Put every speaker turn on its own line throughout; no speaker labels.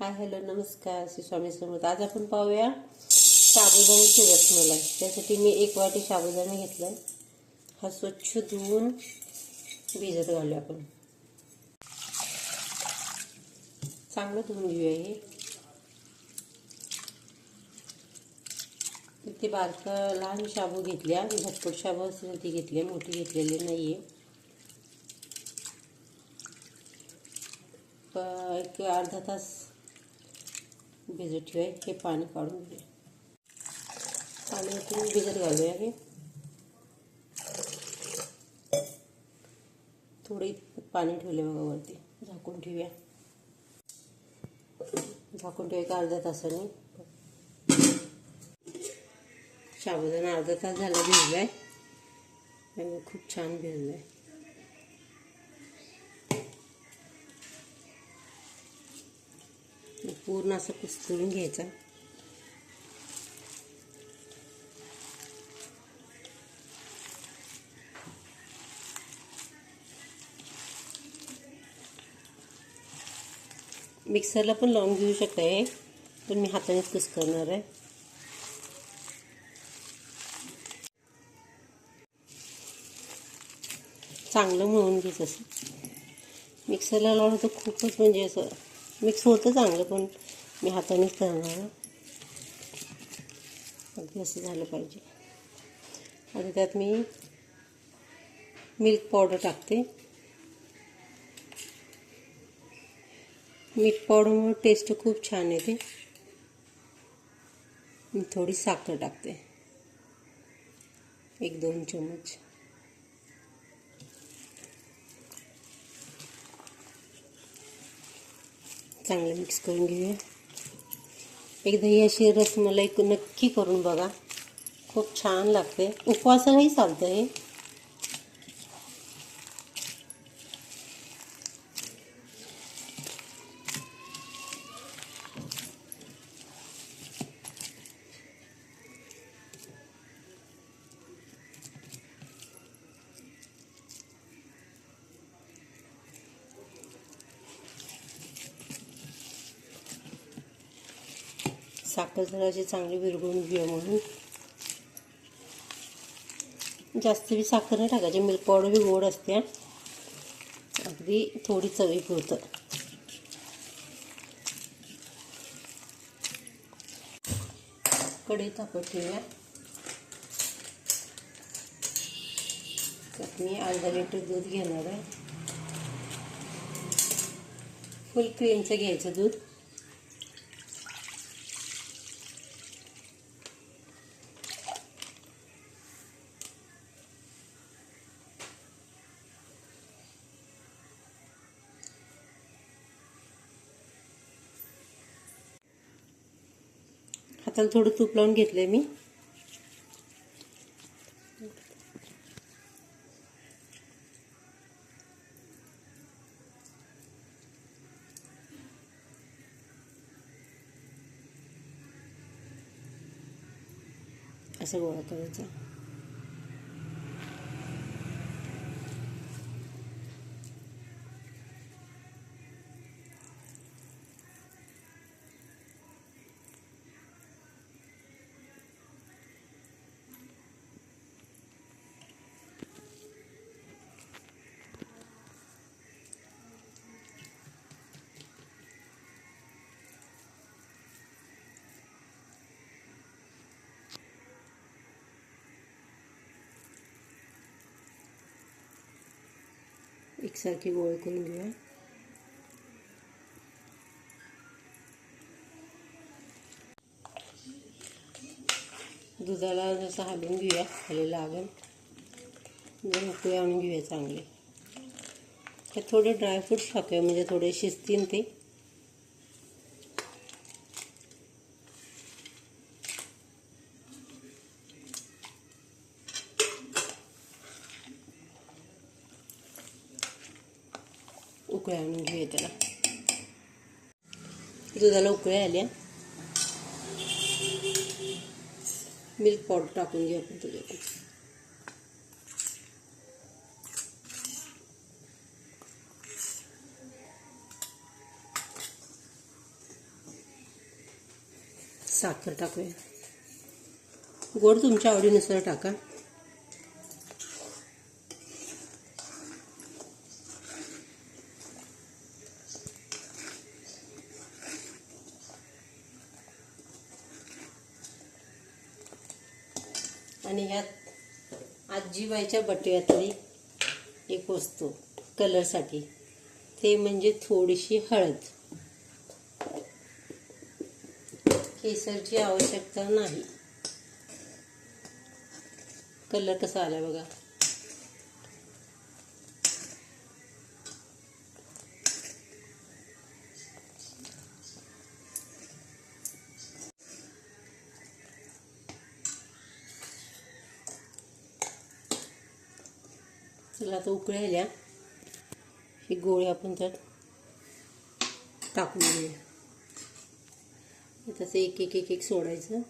Hi hello नमस्कार श्री स्वामी समर्थ. आज आपण पाहूया साबुदाण्याची रसमलाई त्यासाठी मी एक वाटी साबुदाणा घेतलाय. हा स्वच्छ धुवून भिजत घालू आपण. चांगलं धुवून घेऊया हे. ते बारक लहान शाबू घेतल्या झटपट शाबू असेल ती घेतली मोठी घेतलेली नाही आहे एक अर्धा तास भिजत ठेवाय हे पाणी काढून घेऊया पाणी ओतून भिजत घालूया हे थोडी पाणी ठेवले बघा वरती. झाकून ठेवूया. झाकून ठेवूया एक अर्ध्या तासाने. साबुदाणा अर्धा तास झाला भिजलाय. आणि खूप छान भिजलाय. पूर्ण असं कुसकळून घ्यायचा. मिक्सरला पण लावून घेऊ शकता हे पण मी हातानेच कुस करणार आहे. चांगलं म्हणून घ्यायचं असं मिक्सरला लावलं तर खूपच म्हणजे असं मिक्स होतं चांगलं पण मी हातानेच करणार. अगदी असं झालं पाहिजे. आणि त्यात मी मिल्क पावडर टाकते. मिल्क पावडरमुळे टेस्ट खूप छान येते. मी थोडी साखर टाकते. एक दोन चम्मच. चांगलं मिक्स करून घेऊया. एकदा ही अशी रसमलाई नक्की करून बघा. खूप छान लागते उपवासालाही चालतं हे. साखर जराची चांगली विरघळून घेऊया म्हणून. जास्त बी साखर नाही टाकायची मिल्क पावडर बी गोड असते. अगदी थोडी चवी पुरतं. कढई तापत ठेवूया. त्यात मी अर्धा लिटर दूध घेणार आहे. फुल क्रीमचं घ्यायचं दूध. हाताला थोडं तूप लावून घेतलंय मी. असं गोळा करायचा. एकसारखी गोळ करून घेऊया दुधाला जसं हलवून घेऊया खाली लागेल. जर उकळी आणून घेऊया चांगले. हे थोडे ड्रायफ्रूट्स टाकूया म्हणजे थोडे शिजतील ते. उकळ्या आणून घेऊया त्याला. दुधाला उकळ्या आल्या मिल्क पावडर टाकून घेऊ आपण तुझ्याकडे साखर टाकूया. गोड तुमच्या आवडीनुसार टाका. आणि ह्यात आजीबाईच्या बटव्यातली एक वस्तू कलरसाठी. ते म्हणजे थोडीशी हळद. केसरची आवश्यकता नाही. कलर कसा आला बघा. चला आता उकळायला हे ही गोळी आपण त्यात टाकून घेऊया तसं एक एक एक एक सोडायचं.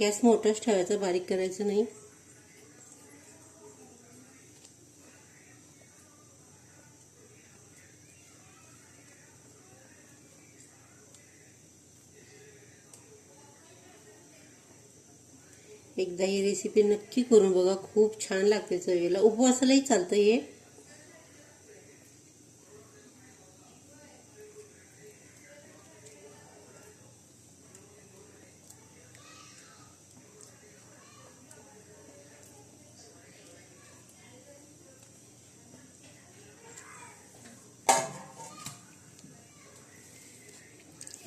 गॅस मोठाच ठेवायचा बारीक करायचं नाही. एकदा ही रेसिपी नक्की करून बघा. खूप छान लागते चवीला. उपवासालाही चालतं हे.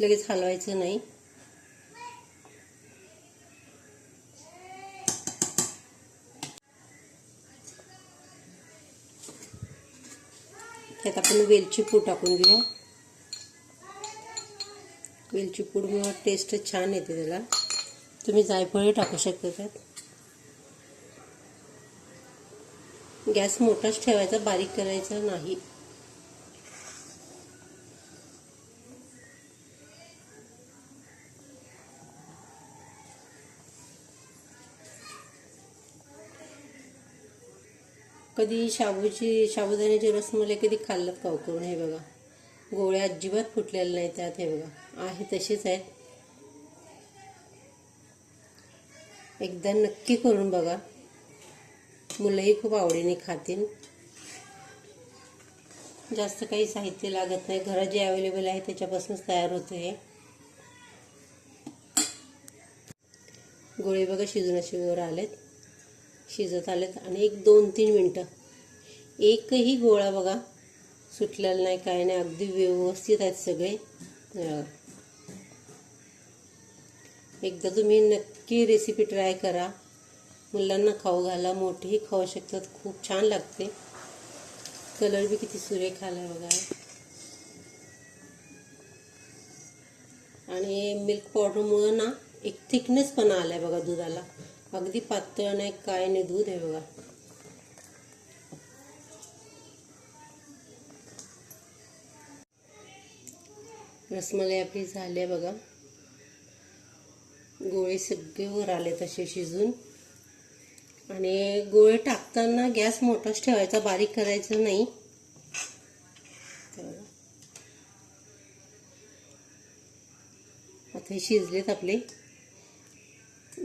लगेच हलवायचं नाही. त्यात आपण वेलची पूड टाकून घेऊ. वेलची पूडमुळे टेस्ट छान येते त्याला. तुम्ही जायफळही टाकू शकता त्यात. गॅस मोठाच ठेवायचा बारीक करायचा नाही. कधी शाबूची शाबुदाण्याची रसमलाई कधी खाल्लात का हो? करून हे बघा. गोळ्या अजिबात फुटलेल्या नाही त्यात हे बघा. आहे तसेच आहेत एकदा नक्की करून बघा. मुलंही खूप आवडीने खातील. जास्त काही साहित्य लागत नाही. घरात जे अवेलेबल आहे त्याच्यापासूनच तयार होतं हे. गोळे बघा शिजून असे वर आलेत. शिजत आलेत आणि एक दोन तीन मिनटं. एकही गोळा बघा. सुटलेला नाही काय नाही. अगदी व्यवस्थित आहेत सगळे. एकदा तुम्ही नक्की रेसिपी ट्राय करा. मुलांना खाऊ घाला. मोठेही खाऊ शकतात. खूप छान लागते. कलर बी किती सुरेख आला बघा. आणि मिल्क पावडरमुळं ना एक थिकनेस पण आहे बघा दुधाला. अगदी पातळ नाही काय नाही दूध आहे बघा रसमलाई आपली झाली आहे बघा गोळे सगळे वर आले तसे शिजून आणि गोळे टाकताना गॅस मोठाच ठेवायचा बारीक करायचा नाही. आता हे शिजलेत आपले.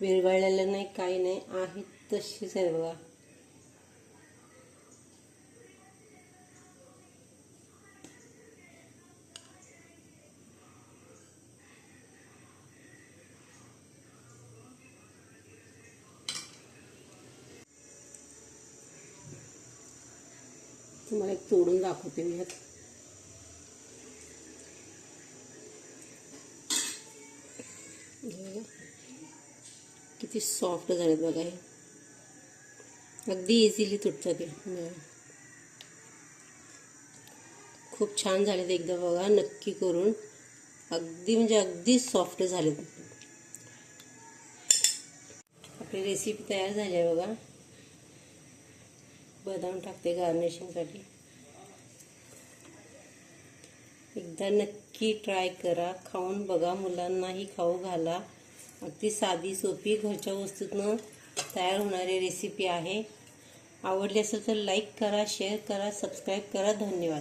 विरघळलेलं नाही काही नाही आहे तशीच आहे बघा. तुम्हाला एक तोडून दाखवते मी ह्यात किती सॉफ्ट झालेत बघा हे. अगदी इझिली तुटतात हे. खूप छान झालेत एकदा बघा, नक्की करून. अगदी म्हणजे अगदी सॉफ्ट झालेत. आपली रेसिपी तयार झाली आहे बघा. बदाम टाकते गार्निशिंगसाठी एकदा नक्की ट्राय करा. खाऊन बघा, मुलांनाही खाऊ घाला. अगदी साधी सोपी घरच्या वस्तूतनं तयार होणारी रेसिपी आहे. आवडली असेल तर लाईक करा शेअर करा सबस्क्राईब करा. धन्यवाद.